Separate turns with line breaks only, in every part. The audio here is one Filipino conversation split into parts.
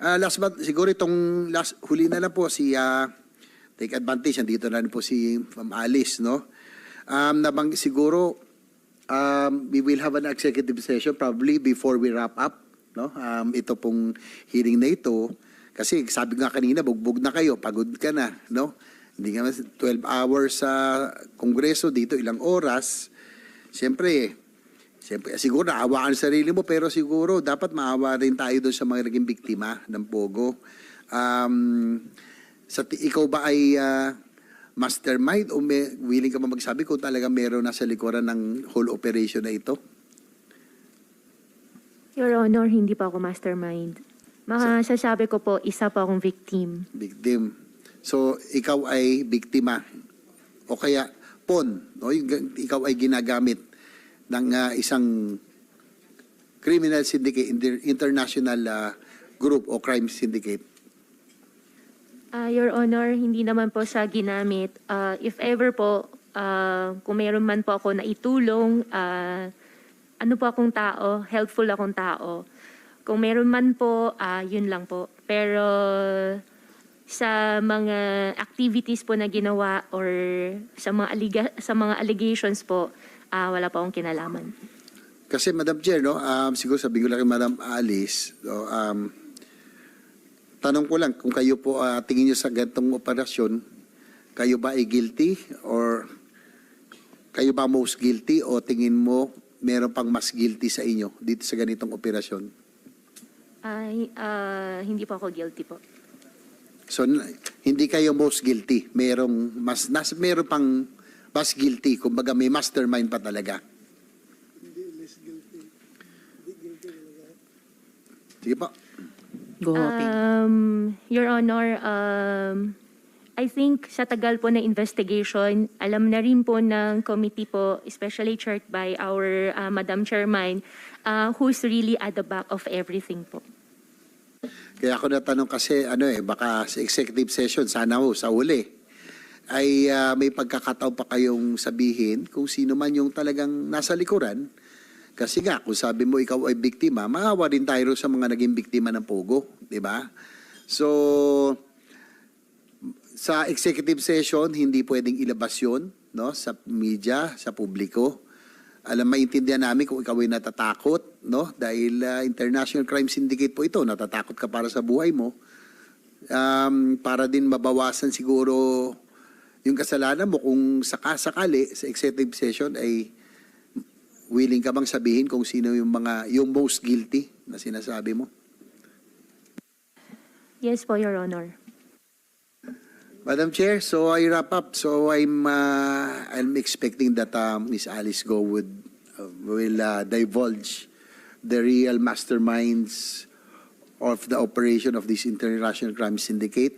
Ah, last but, siguro itong last, huli na lang po si, ah, take advantage, nandito na po si Ma'am Alice, no? Um, nabang, siguro, um, we will have an executive session probably before we wrap up, no? Um, ito pong hearing na ito, kasi sabi nga kanina, bugbog na kayo, pagod ka na, no? Hindi nga 12 hours sa kongreso dito, ilang oras. Siyempre, Siyempre, siguro naawaan sa sarili mo, pero siguro dapat maawa rin tayo doon sa mga naging biktima ng Pogo. Um, sa, ikaw ba ay ah, mastermind o may, willing ka ba magsabi kung talaga meron nasa likuran ng whole operation na ito?
Your Honor, hindi pa ako mastermind. Masasabi ko po, isa pa akong victim.
Victim. So, ikaw ay biktima. O kaya, pon. No? Ikaw ay ginagamit ng ah, isang criminal syndicate, inter- international ah, group o crime syndicate.
Ah, Your Honor, hindi naman po siya ginamit. Ah, if ever po, ah, kung mayroon man po ako na itulong, ah, ano po akong tao, helpful akong tao. Kung meron man po, ah, yun lang po. Pero sa mga activities po na ginawa or sa mga aliga- sa mga allegations po, ah, wala po akong kinalaman.
Kasi Madam Chair, no, um, siguro sabi ko lang kay Madam Alice, no, um, tanong ko lang kung kayo po ah, tingin nyo sa ganitong operasyon, kayo ba ay guilty or kayo ba most guilty o tingin mo meron pang mas guilty sa inyo dito sa ganitong operasyon?
Ay, ah, hindi po ako guilty po.
So hindi kayo most guilty, merong mas nas meron pang mas guilty, kumbaga may mastermind pa talaga. Sige po.
Go.
Um, Your Honor, um, I think sa tagal po na investigation, alam na rin po ng committee po, especially chaired by our uh, Madam Chairman, uh, who's really at the back of everything po.
Kaya ako natanong kasi ano eh baka sa executive session sana ho sa uli ay ah, may pagkakataon pa kayong sabihin kung sino man yung talagang nasa likuran. Kasi nga kung sabi mo ikaw ay biktima, maawa din tayo sa mga naging biktima ng pogo, di ba? So sa executive session hindi pwedeng ilabas yun, no, sa media, sa publiko. Alam maintindihan namin kung ikaw ay natatakot, no? Dahil ah, international crime syndicate po ito, natatakot ka para sa buhay mo. Um, para din mabawasan siguro yung kasalanan mo kung sakasakali sa executive session ay willing ka bang sabihin kung sino yung mga yung most guilty na sinasabi mo?
Yes po, Your Honor.
Madam Chair, so I wrap up. So I'm uh, I'm expecting that uh, Miss Alice Go would uh, will uh, divulge the real masterminds of the operation of this international crime syndicate,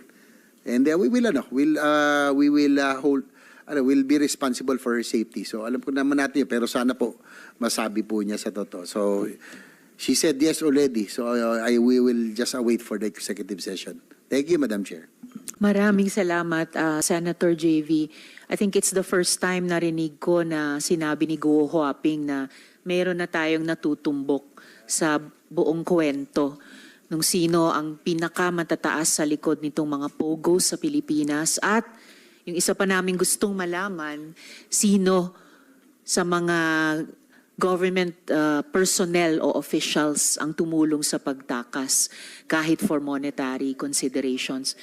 and uh, we will ano, will uh, we will uh, hold ano, will be responsible for her safety. So alam ko naman natin pero sana po masabi po niya sa totoo. So she said yes already. So uh, I we will just await for the executive session. Thank you, Madam Chair.
Maraming salamat, ah, Senator JV. I think it's the first time narinig ko na sinabi ni Guo Huaping na mayroon na tayong natutumbok sa buong kwento nung sino ang pinakamatataas sa likod nitong mga pogo sa Pilipinas at yung isa pa namin gustong malaman, sino sa mga government uh, personnel o officials ang tumulong sa pagtakas kahit for monetary considerations.